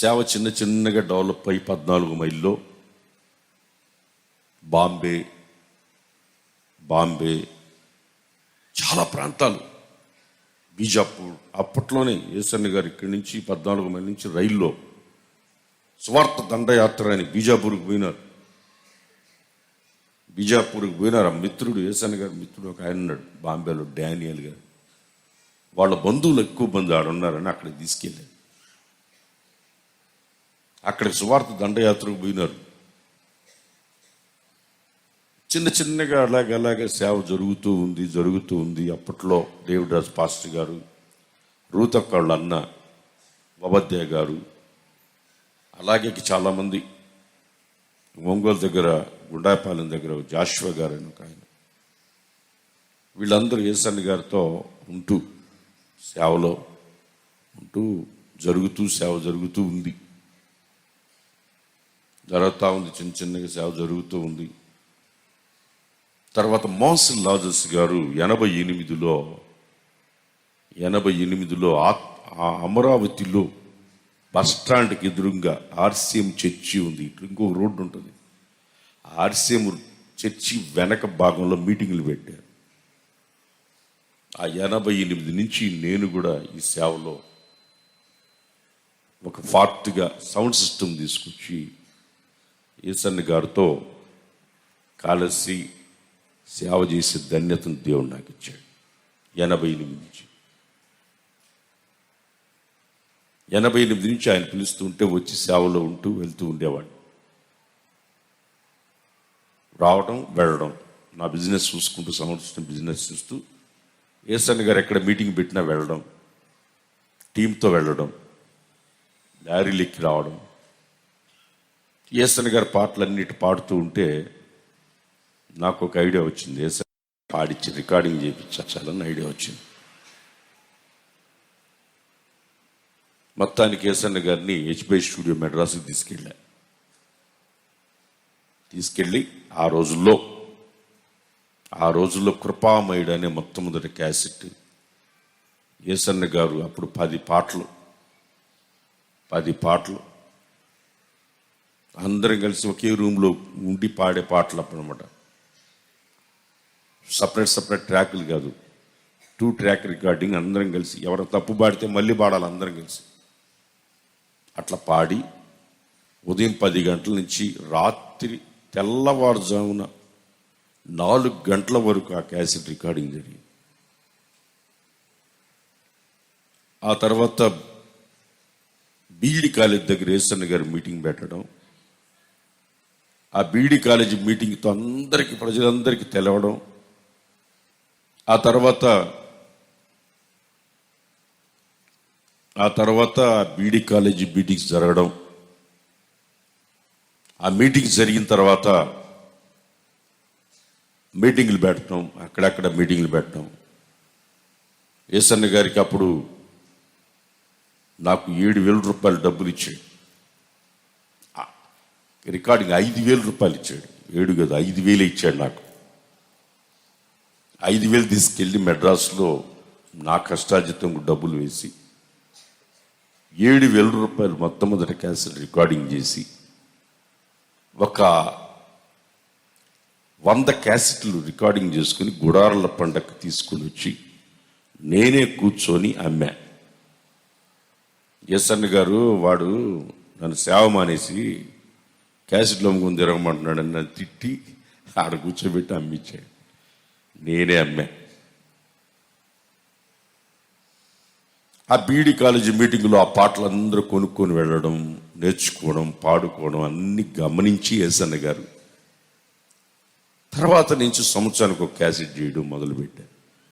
సేవ చిన్న చిన్నగా డెవలప్ అయి పద్నాలుగు మైల్లో బాంబే బాంబే చాలా ప్రాంతాలు. బీజాపూర్ అప్పట్లోనే ఏసన్న గారు ఇక్కడి నుంచి పద్నాలుగు మైల నుంచి రైల్లో స్వార్థ దండయాత్ర అని బీజాపూర్కి పోయినారు. బీజాపూర్కి పోయినారు. ఆ మిత్రుడు ఏసన్న గారి మిత్రుడు ఒక ఆయన ఉన్నాడు బాంబేలో డానియల్ గారు. వాళ్ళ బంధువులు ఎక్కువ మంది ఆడున్నారని అక్కడికి తీసుకెళ్ళారు. అక్కడికి సువార్త దండయాత్రకు పోయినారు. చిన్న చిన్నగా అలాగే అలాగే సేవ జరుగుతూ ఉంది జరుగుతూ ఉంది. అప్పట్లో దేవదాస్ పాస్టర్ గారు రూతక్క అన్న వబద్య గారు అలాగే చాలామంది ఒంగోలు దగ్గర గుండాపాలెం దగ్గర జాషువా గారు అని ఒక ఆయన. వీళ్ళందరూ ఏసన్ గారితో ఉంటూ సేవలో ఉంటూ జరుగుతూ సేవ జరుగుతూ ఉంది. జరుగుతూ ఉంది. చిన్న చిన్నగా సేవ జరుగుతూ ఉంది. తర్వాత మోసన్ లాజర్స్ గారు ఎనభై ఎనిమిదిలో ఎనభై ఎనిమిదిలో ఆ- ఆ అమరావతిలో బస్ స్టాండ్కి ఎదురుగా ఆర్సీఎం చర్చి ఉంది. ఇంకో రోడ్డు ఉంటుంది. ఆర్సీఎం చర్చి వెనక భాగంలో మీటింగ్లు పెట్టారు. ఆ ఎనభై ఎనిమిది నుంచి నేను కూడా ఈ సేవలో ఒక ఫార్ట్గా సౌండ్ సిస్టమ్ తీసుకొచ్చి ఈసన్న గారితో కలిసి సేవ చేసే ధన్యతను దేవుడు నాకు ఇచ్చాడు. ఎనభై ఎనిమిది నుంచి. ఎనభై ఎనిమిది నుంచి ఆయన పిలుస్తుంటే వచ్చి సేవలో ఉంటూ వెళ్తూ ఉండేవాడు రావడం వెళ్ళడం నా బిజినెస్ చూసుకుంటూ సంవత్సరం బిజినెస్ చూస్తూ ఏసన్ గారు ఎక్కడ మీటింగ్ పెట్టినా వెళ్ళడం టీంతో వెళ్ళడం లారీలు ఎక్కి రావడం ఏసన్న గారి పాటలన్నిటి పాడుతూ ఉంటే నాకు ఒక ఐడియా వచ్చింది. ఏసన్న పాడిచ్చి రికార్డింగ్ చేయించాలని ఐడియా వచ్చింది. మొత్తానికి ఏసన్న గారిని హెచ్బై స్టూడియో మెడ్రాస్కి తీసుకెళ్ళా. తీసుకెళ్ళి ఆ రోజుల్లో ఆ రోజుల్లో కృపామయుడు అనే మొట్టమొదటి క్యాసెట్ ఏసన్న గారు అప్పుడు పది పాటలు పది పాటలు అందరం కలిసి ఒకే రూమ్లో ఉండి పాడే పాటలు అప్పుడు సపరేట్ సపరేట్ ట్రాకులు కాదు. టూ ట్రాక్ రికార్డింగ్ అందరం కలిసి ఎవరు తప్పు పాడితే మళ్ళీ పాడాలి అందరం కలిసి. అట్లా పాడి ఉదయం పది గంటల నుంచి రాత్రి తెల్లవారుజామున నాలుగు గంటల వరకు ఆ క్యాసెట్ రికార్డింగ్ జరిగింది. ఆ తర్వాత బీఈడి కాలేజ్ దగ్గర ఏసన్న గారు మీటింగ్ పెట్టడం ఆ బీడీ కాలేజ్ మీటింగ్తో అందరికీ ప్రజలందరికీ తెలవడం ఆ తర్వాత ఆ తర్వాత బీడీ కాలేజీ మీటింగ్స్ జరగడం ఆ మీటింగ్స్ జరిగిన తర్వాత మీటింగ్లు పెట్టడం అక్కడక్కడ మీటింగ్లు పెట్టడం. ఏసన్న గారికి అప్పుడు నాకు ఏడు వేల రూపాయలు డబ్బులు ఇచ్చాడు. రికార్డింగ్ ఐదు వేల రూపాయలు ఇచ్చాడు. ఏడు కదా ఐదు వేలు ఇచ్చాడు నాకు. ఐదు వేలు తీసుకెళ్ళి మెడ్రాస్లో నా కష్టాజితం డబ్బులు వేసి ఏడు వేల రూపాయలు మొట్టమొదటి క్యాసెట్ రికార్డింగ్ చేసి ఒక వంద క్యాసెట్లు రికార్డింగ్ చేసుకుని గుడారల పండగ తీసుకుని వచ్చి నేనే కూర్చొని అమ్మా. ఎస్ఎన్ గారు వాడు నన్ను సేవ మానేసి క్యాసెట్లు అమ్ముకుని తిరగమంటున్నాడు. అని నన్ను తిట్టి ఆడ కూర్చోబెట్టి అమ్మించాడు. నేనే అమ్మా. ఆ బీడీ కాలేజీ మీటింగ్లో ఆ పాటలు అందరూ కొనుక్కొని వెళ్ళడం నేర్చుకోవడం పాడుకోవడం అన్ని గమనించి ఎస్ఎన్ గారు. తర్వాత నుంచి సంవత్సరానికి ఒక క్యాసెట్ చేయడం మొదలుపెట్టారు.